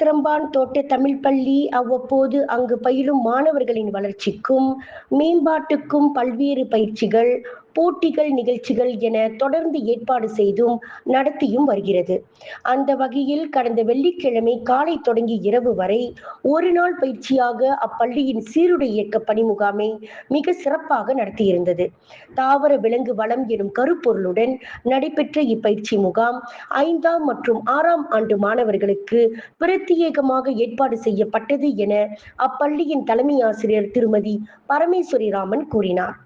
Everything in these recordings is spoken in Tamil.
சிரம்பான் தோட்ட தமிழ் பள்ளி அவ்வப்போது அங்கு பயிலும் மாணவர்களின் வளர்ச்சிக்கும் மேம்பாட்டுக்கும் பல்வேறு பயிற்சிகள் போட்டிகள் நிகழ்ச்சிகள் என தொடர்ந்து ஏற்பாடு செய்தும் நடத்தியும் வருகிறது. அந்த வகையில் கடந்த வெள்ளிக்கிழமை காலை தொடங்கி இரவு வரை ஒரு நாள் பயிற்சியாக அப்பள்ளியின் சீருடை இயக்க பணி முகாமை மிக சிறப்பாக நடத்தியிருந்தது. தாவர விலங்கு வளம் எனும் கருப்பொருளுடன் நடைபெற்ற இப்பயிற்சி முகாம் ஐந்தாம் மற்றும் ஆறாம் ஆண்டு மாணவர்களுக்கு பிரத்யேகமாக ஏற்பாடு செய்யப்பட்டது என அப்பள்ளியின் தலைமை ஆசிரியர் திருமதி பரமேஸ்வரி ராமன் கூறினார்.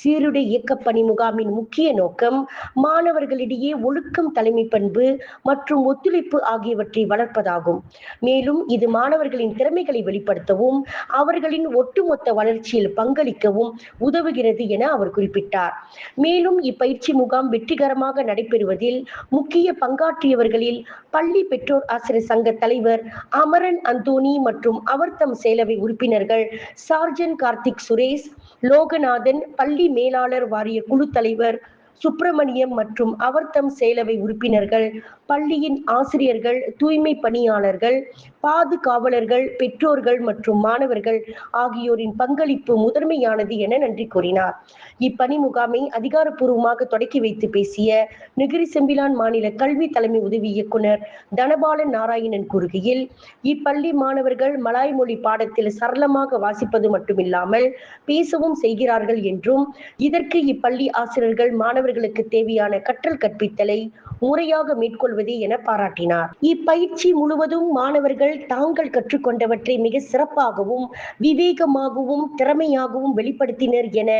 சீருடை இயக்க பணி முகாமின் முக்கிய நோக்கம் மாணவர்களிடையே ஒழுக்கம் தலைமை பண்பு மற்றும் ஒத்துழைப்பு ஆகியவற்றை வளர்ப்பதாகும். மேலும் இது மாணவர்களின் திறமைகளை வெளிப்படுத்தவும் அவர்களின் ஒட்டுமொத்த வளர்ச்சியில் பங்களிக்கவும் உதவுகிறது என அவர் குறிப்பிட்டார். மேலும் இப்பயிற்சி முகாம் வெற்றிகரமாக நடைபெறுவதில் முக்கிய பங்காற்றியவர்களில் பள்ளி பெற்றோர் ஆசிரியர் சங்க தலைவர் அமரன் அந்தோனி மற்றும் அவர்தம் செயலவை உறுப்பினர்கள் சார்ஜன் கார்த்திக் சுரேஷ் லோகநாதன் பள்ளி மேலாளர் வாரிய குழு தலைவர் சுப்பிரமணியம் மற்றும் அவர்தம் சேலவை உறுப்பினர்கள் பள்ளியின் ஆசிரியர்கள் தூய்மை பணியாளர்கள் பாதுகாவலர்கள் பெற்றோர்கள் மற்றும் மாணவர்கள் ஆகியோரின் பங்களிப்பு முதன்மையானது என நன்றி கூறினார். இப்பணி முகாமை அதிகாரப்பூர்வமாக தொடக்கி வைத்து பேசிய நெகிரி செம்பிலான் மாநில கல்வி தலைமை உதவி இயக்குனர் தனபாலன் நாராயணன் கூறுகையில் இப்பள்ளி மாணவர்கள் மலாய் மொழி பாடத்தில் சரளமாக வாசிப்பது மட்டுமில்லாமல் பேசவும் செய்கிறார்கள் என்றும் இதற்கு இப்பள்ளி ஆசிரியர்கள் மாணவர்கள் மாணவர்களுக்கு தேவையான கற்றல் கற்பித்தலை முறையாக மேற்கொள்வது என பாராட்டினார். இப்பயிற்சி முழுவதும் மாணவர்கள் தாங்கள் கற்றுக்கொண்டவற்றை மிக சிறப்பாகவும் விவேகமாகவும் திறமையாகவும் வெளிப்படுத்தினர் என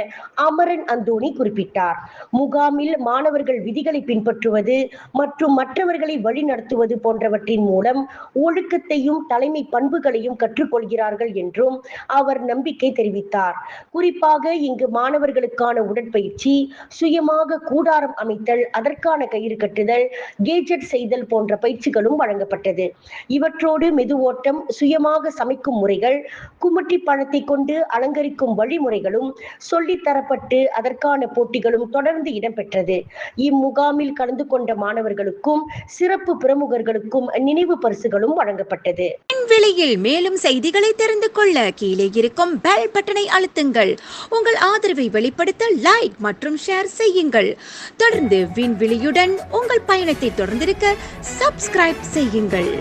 அமரன் அந்தோணி குறிப்பிட்டார். முகாமில் மாணவர்கள் விதிகளை பின்பற்றுவது மற்றும் மற்றவர்களை வழிநடத்துவது போன்றவற்றின் மூலம் ஒழுக்கத்தையும் தலைமை பண்புகளையும் கற்றுக்கொள்கிறார்கள் என்றும் அவர் நம்பிக்கை தெரிவித்தார். குறிப்பாக இங்கு மாணவர்களுக்கான உடற்பயிற்சி சுயமாக கூடாரம் அமைத்தல் அதற்கான கயிறு கட்டுதல் கேஜெட் செய்தல் போன்ற பயிற்சிகளும் வழங்கப்பட்டது. இவற்றோடு மெதுவோட்டம் சுயமாக சமைக்கும் முறைகள் குமட்டி பழத்தை கொண்டு அலங்கரிக்கும் வழிமுறைகளும் சொல்லித்தரப்பட்டு அதற்கான போட்டிகளும் தொடர்ந்து இடம்பெற்றது. இம்முகாமில் கலந்து கொண்ட மாணவர்களுக்கும் சிறப்பு பிரமுகர்களுக்கும் நினைவு பரிசுகளும் வழங்கப்பட்டது. விலையில் மேலும் செய்திகளை தெரிந்து கொள்ள கீழே இருக்கும் பெல் பட்டனை அழுத்துங்கள். உங்கள் ஆதரவை வெளிப்படுத்த லைக் மற்றும் ஷேர் செய்யுங்கள். தொடர்ந்து விண்வெளியுடன் உங்கள் பயணத்தை தொடர்ந்திருக்க சப்ஸ்கிரைப் செய்யுங்கள்.